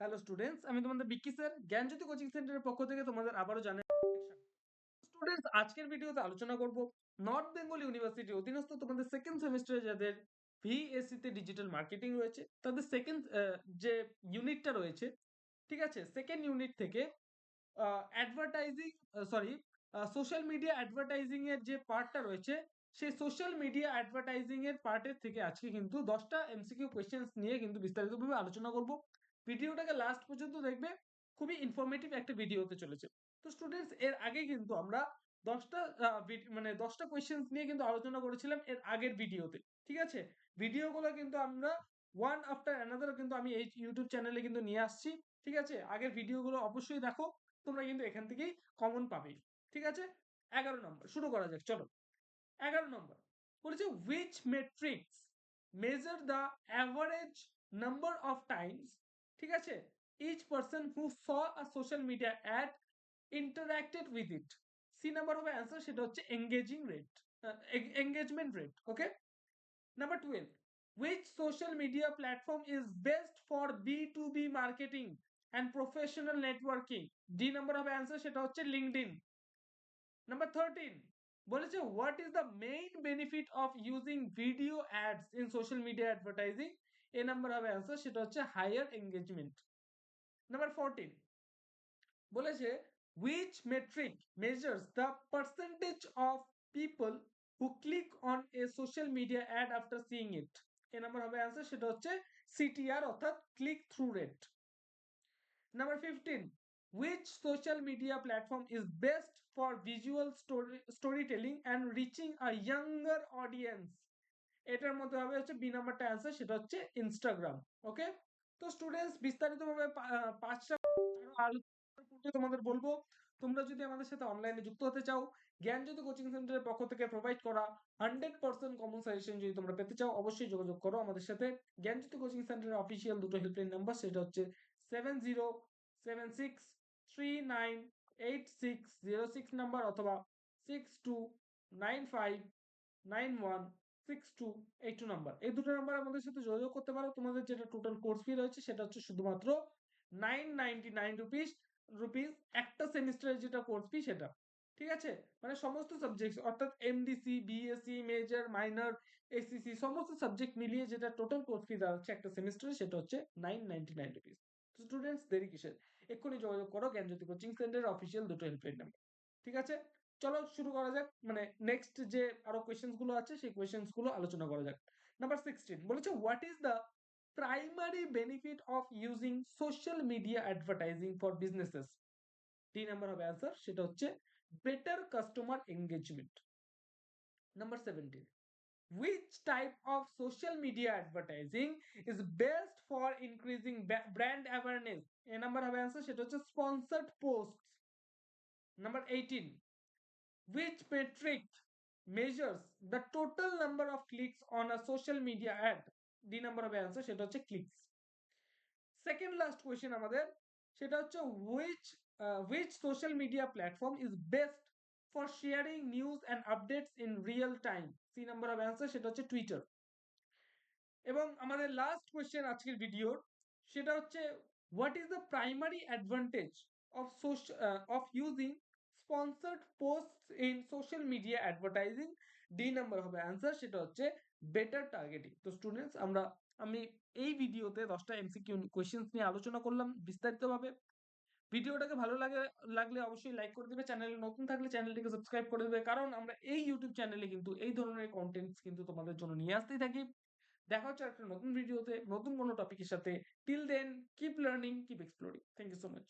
Hello students আমি তোমাদের Vicky sir. জ্ঞানজ্যোতি coaching সেন্টারের পক্ষ থেকে তোমাদের আবারও জানাই স্টুডেন্টস আজকের ভিডিওতে আলোচনা করব নর্থ বেঙ্গল ইউনিভার্সিটি অধীনস্থ তোমাদের সেকেন্ড সেমিস্টারে যাদের ভিএসসি তে ডিজিটাল মার্কেটিং রয়েছে, তাদের সেকেন্ড যে ইউনিটটা রয়েছে, ঠিক আছে? সেকেন্ড ইউনিট থেকে advertising sorry social media advertising এর যে পার্টটা রয়েছে, সেই সোশ্যাল মিডিয়া অ্যাডভার্টাইজিং এর পার্টের থেকে আজকে কিন্তু দশটা এমসিকিউ কোয়েশ্চেন্স নিয়ে কিন্তু বিস্তারিতভাবে আলোচনা করব। ভিডিওটাকে লাস্ট পর্যন্ত দেখবে, খুবই ইনফরমেটিভ একটা ভিডিও হতে চলেছে। তো স্টুডেন্টস এর আগে কিন্তু আমরা দশটা মানে দশটা কোয়েশ্চেন্স নিয়ে কিন্তু আলোচনা করেছিলাম এর আগের ভিডিওতে ঠিক আছে? ভিডিওগুলো কিন্তু আমরা ওয়ান আফটার অ্যানাদার কিন্তু আমি এই ইউটিউব চ্যানেলে কিন্তু নিয়ে আসছি, ঠিক আছে? আগের ভিডিওগুলো অবশ্যই দেখো, তোমরা কিন্তু এখান থেকেই কমন পাবে, ঠিক আছে? এগারো নম্বর, শুরু করা যাক, চলো। এগারো নম্বর, বলেছে which metrics measure the average number of times ঠিক আছে each person who saw a social media ad interacted with it C number হবে অ্যান্সার সেটা হচ্ছে engaging rate engagement rate okay number twelve which social media platform is best for B2B marketing and professional networking D number of answer সেটা হচ্ছে LinkedIn number 13 বলেছে what is the main benefit of using video ads in social media advertising A number of answer সেটা হচ্ছে higher engagement number 14 বলেছে which metric measures the percentage of people who click on a social media ad after seeing it A number হবে answer সেটা হচ্ছে CTR অর্থাৎ click through rate number fifteen which social media platform is best for visual story storytelling and reaching a younger audience এটার মধ্যে হবে হচ্ছে B নাম্বারটা answer সেটা হচ্ছে ইনস্টাগ্রাম ওকে তো স্টুডেন্টস বিস্তারিতভাবে পাঁচটা আলোচনা তোমাদের বলব, তোমরা যদি আমাদের সাথে অনলাইনে যুক্ত হতে চাও জ্ঞানজ্যোতি কোচিং সেন্টারের পক্ষ থেকে প্রোভাইড করা হান্ড্রেড পার্সেন্ট কমন সাজেশন যদি তোমরা পেতে চাও, অবশ্যই যোগাযোগ করো আমাদের সাথে। জ্ঞানজ্যোতি কোচিং সেন্টারের অফিসিয়াল দুটো হেল্পলাইন নাম্বার সেটা হচ্ছে seven zero seven six three nine eight six zero six number অথবা six two nine five nine one six two eight two number এই দুটো নাম্বার আমাদের সাথে যোগাযোগ করতে পারো। তোমাদের যেটা টোটাল কোর্স ফি রয়েছে, সেটা হচ্ছে শুধুমাত্র nine ninety nine rupees rupees একটা সেমিস্টারের যেটা কোর্স ফি সেটা। ঠিক আছে? মানে সমস্ত সাবজেক্ট অর্থাৎ MDC BSC major minor ACC সমস্ত সাবজেক্ট মিলিয়ে যেটা টোটাল কোর্স ফি দাঁড়াচ্ছে একটা সেমিস্টারে সেটা হচ্ছে nine ninety nine rupees students দেরি কিসের? এক্ষুনি যোগাযোগ করো, জ্ঞানজ্যোতি কোচিং সেন্টারের অফিসিয়াল দুটো হেল্পলাইন নাম্বার ঠিক আছে? চলো শুরু করা যাক। মানে নেক্সট যে আরও কোয়েশ্চেনগুলো আছে, সেই কোয়েশ্চেনগুলো আলোচনা করা যাক। নাম্বার সিক্সটিন বলেছে what is the primary benefit of using social media advertising for businesses তিন নাম্বার হবে অ্যান্সার সেটা হচ্ছে better customer engagement number seventeen which type of social media advertising is best for increasing brand awareness A number হবে answer সেটা হচ্ছে sponsored post number eighteen which metric measures the total number of clicks on a social media ad D number হবে answer সেটা হচ্ছে clicks second last question আমাদের সেটা হচ্ছে which uh, which social media platform is best for sharing news and updates in real time C number of answer সেটা হচ্ছে Twitter এবং আমাদের লাস্ট কোয়েশ্চেন আজকের ভিডিওর সেটা হচ্ছে what is the primary advantage of of using sponsored post in social media advertising D number হবে answer সেটা হচ্ছে বেটার টার্গেটিং তো স্টুডেন্টস আমরা, আমি এই ভিডিওতে দশটা এমসিকিউ কোয়েশ্চেন্স নিয়ে আলোচনা করলাম বিস্তারিতভাবে। ভিডিওটাকে ভালো লাগে, লাগলে অবশ্যই লাইক করে দেবে। চ্যানেলে নতুন থাকলে চ্যানেলটিকে সাবস্ক্রাইব করে দেবে। কারণ আমরা এই ইউটিউব চ্যানেলে কিন্তু এই ধরনের কন্টেন্টস কিন্তু তোমাদের জন্য নিয়ে আসতেই থাকি। দেখা হচ্ছে একটা নতুন ভিডিওতে নতুন কোনো টপিকের সাথে। Till then keep learning keep exploring thank you so much